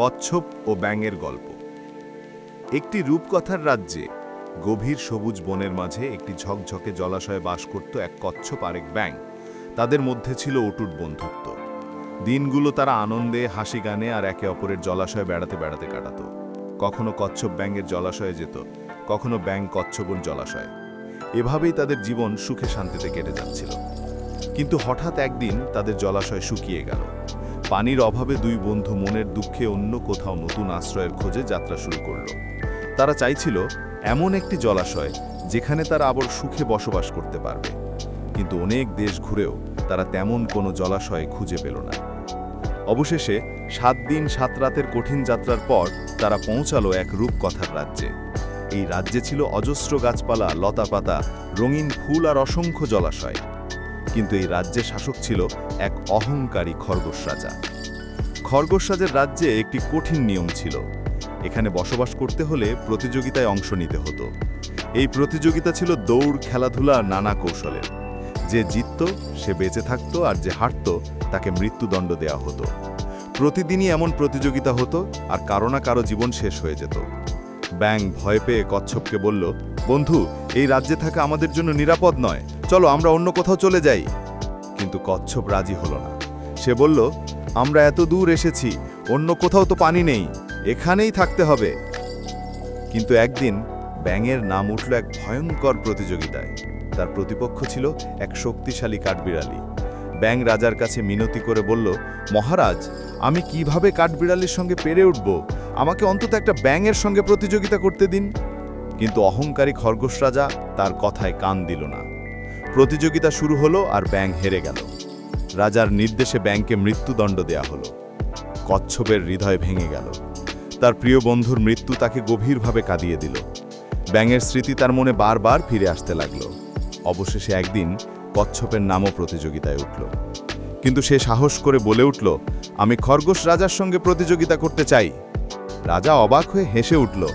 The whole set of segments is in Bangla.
কচ্ছপ ও ব্যাঙের গল্প। একটি রূপকথার রাজ্যে গভীর সবুজ বনের মাঝে একটি ঝকঝকে জলাশয়ে বাস করত এক কচ্ছপ আর এক ব্যাঙ। তাদের মধ্যে ছিল অটুট বন্ধুত্ব। দিনগুলো তারা আনন্দে হাসি গানে আর একে অপরের জলাশয়ে বেড়াতে বেড়াতে কাটাত। কখনো কচ্ছপ ব্যাঙের জলাশয়ে যেত, কখনো ব্যাঙ কচ্ছপন জলাশয়ে। এভাবেই তাদের জীবন সুখে শান্তিতে কেটে যাচ্ছিল। কিন্তু হঠাৎ একদিন তাদের জলাশয় শুকিয়ে গেল। পানির অভাবে দুই বন্ধু মনের দুঃখে অন্য কোথাও নতুন আশ্রয়ের খোঁজে যাত্রা শুরু করল। তারা চাইছিল এমন একটি জলাশয় যেখানে তারা আবার সুখে বসবাস করতে পারবে। কিন্তু অনেক দেশ ঘুরেও তারা তেমন কোনো জলাশয় খুঁজে পেল না। অবশেষে সাত দিন সাত রাতের কঠিন যাত্রার পর তারা পৌঁছালো এক রূপকথার রাজ্যে। এই রাজ্যে ছিল অজস্র গাছপালা, লতাপাতা, রঙিন ফুল আর অসংখ্য জলাশয়। কিন্তু এই রাজ্যের শাসক ছিল এক অহংকারী খরগোশ রাজা। খরগোশ রাজের রাজ্যে একটি কঠিন নিয়ম ছিল। এখানে বসবাস করতে হলে প্রতিযোগিতায় অংশ নিতে হতো। এই প্রতিযোগিতা ছিল দৌড়, খেলাধুলা, নানা কৌশলের। যে জিতত, সে বেঁচে থাকত আর যে হারত, তাকে মৃত্যুদণ্ড দেওয়া হতো। প্রতিদিনই এমন প্রতিযোগিতা হতো আর কারও না কারও জীবন শেষ হয়ে যেত। ব্যাং ভয় পেয়ে কচ্ছপকে বলল, বন্ধু, এই রাজ্যে থাকা আমাদের জন্য নিরাপদ নয়। চলো আমরা অন্য কোথাও চলে যাই। কিন্তু কচ্ছপ রাজি হলো না। সে বলল, আমরা এত দূর এসেছি, অন্য কোথাও তো পানি নেই, এখানেই থাকতে হবে। কিন্তু একদিন ব্যাঙের নাম উঠল এক ভয়ঙ্কর প্রতিযোগিতায়। তার প্রতিপক্ষ ছিল এক শক্তিশালী কাঠবিড়ালি। ব্যাং রাজার কাছে মিনতি করে বলল, মহারাজ, আমি কীভাবে কাঠবিড়ালির সঙ্গে পেরে উঠব? আমাকে অন্তত একটা ব্যাঙের সঙ্গে প্রতিযোগিতা করতে দিন। কিন্তু অহংকারী খরগোশ রাজা তার কথায় কান দিল না। প্রতিযোগিতা শুরু হলো আর ব্যাং হেরে গেল। রাজার নির্দেশে ব্যাংকে মৃত্যুদণ্ড দেয়া হলো। কচ্ছপের হৃদয় ভেঙে গেল। তার প্রিয় বন্ধুর মৃত্যু তাকে গভীরভাবে কাঁদিয়ে দিল। ব্যাঙের স্মৃতি তার মনে বারবার ফিরে আসতে লাগল। অবশেষে একদিন কচ্ছপের নামও প্রতিযোগিতায় উঠল। কিন্তু সে সাহস করে বলে উঠল, আমি খরগোশ রাজার সঙ্গে প্রতিযোগিতা করতে চাই। রাজা অবাক হয়ে হেসে উঠল,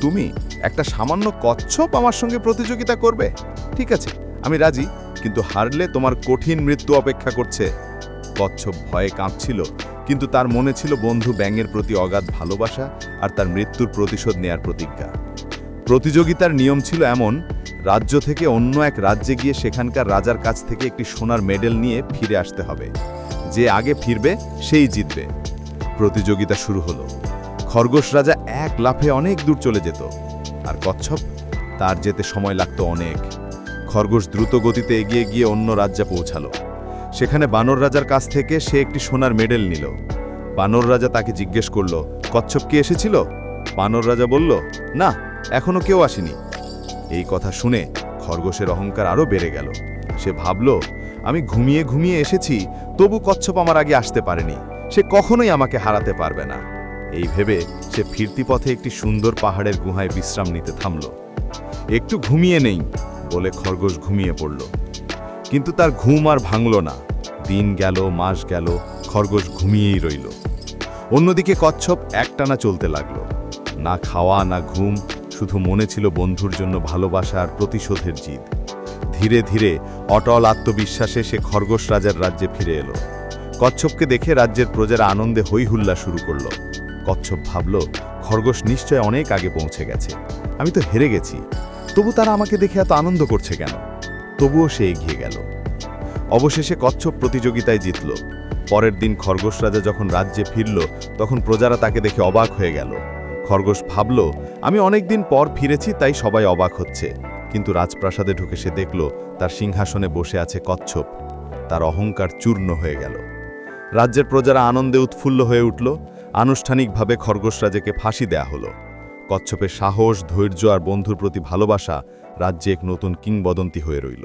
তুমি একটা সামান্য কচ্ছপ আমার সঙ্গে প্রতিযোগিতা করবে? ঠিক আছে আমি রাজি, কিন্তু হারলে তোমার কঠিন মৃত্যু অপেক্ষা করছে। কচ্ছপ ভয়ে কাঁপছিল, কিন্তু তার মনে ছিল বন্ধু ব্যাঙের প্রতি অগাধ ভালোবাসা আর তার মৃত্যুর প্রতিশোধ নেয়ার প্রতিজ্ঞা। প্রতিযোগিতার নিয়ম ছিল এমন, রাজ্য থেকে অন্য এক রাজ্যে গিয়ে সেখানকার রাজার কাছ থেকে একটি সোনার মেডেল নিয়ে ফিরে আসতে হবে। যে আগে ফিরবে, সেই জিতবে। প্রতিযোগিতা শুরু হলো। খরগোশ রাজা এক লাফে অনেক দূর চলে যেত। আর কচ্ছপ, তার যেতে সময় লাগতো অনেক। খরগোশ দ্রুত গতিতে এগিয়ে গিয়ে অন্য রাজ্যে পৌঁছালো। সেখানে বানর রাজার কাছ থেকে সে একটি সোনার মেডেল নিল। বানর রাজা তাকে জিজ্ঞেস করল, কচ্ছপ কি এসেছিল? বানর রাজা বলল, না, এখনও কেউ আসেনি। এই কথা শুনে খরগোশের অহংকার আরও বেড়ে গেল। সে ভাবল, আমি ঘুমিয়ে ঘুমিয়ে এসেছি, তবু কচ্ছপ আমার আগে আসতে পারেনি। সে কখনোই আমাকে হারাতে পারবে না। এই ভেবে সে ফিরতি পথে একটি সুন্দর পাহাড়ের গুহায় বিশ্রাম নিতে থামল। একটু ঘুমিয়ে নেই। বলে খরগোশ ঘুমিয়ে পড়ল। কিন্তু তার ঘুম আর ভাঙল না। দিন গেল, মাস গেল, খরগোশ ঘুমিয়েই রইল। অন্যদিকে কচ্ছপ একটানা চলতে লাগল। না খাওয়া, না ঘুম, শুধু মনে ছিল বন্ধুর জন্য ভালোবাসা আর প্রতিশোধের জিদ। ধীরে ধীরে অটল আত্মবিশ্বাসে সে খরগোশ রাজার রাজ্যে ফিরে এলো। কচ্ছপকে দেখে রাজ্যের প্রজারা আনন্দে হই হুল্লা শুরু করল। কচ্ছপ ভাবল, খরগোশ নিশ্চয় অনেক আগে পৌঁছে গেছে। আমি তো হেরে গেছি। তবু তারা আমাকে দেখে এত আনন্দ করছে কেন? তবুও সে এগিয়ে গেল। অবশেষে কচ্ছপ প্রতিযোগিতায় জিতল। পরের দিন খরগোশ রাজা যখন রাজ্যে ফিরল, তখন প্রজারা তাকে দেখে অবাক হয়ে গেল। খরগোশ ভাবল, আমি অনেকদিন পর ফিরেছি, তাই সবাই অবাক হচ্ছে। কিন্তু রাজপ্রাসাদে ঢুকে সে দেখল, তার সিংহাসনে বসে আছে কচ্ছপ। তার অহংকার চূর্ণ হয়ে গেল। রাজ্যের প্রজারা আনন্দে উৎফুল্ল হয়ে উঠল। আনুষ্ঠানিকভাবে খরগোশ রাজাকে ফাঁসি দেয়া হলো। কচ্ছপের সাহস ধৈর্য আর বন্ধুর প্রতি ভালোবাসা রাজ্যে এক নতুন কিংবদন্তি হয়ে রইল।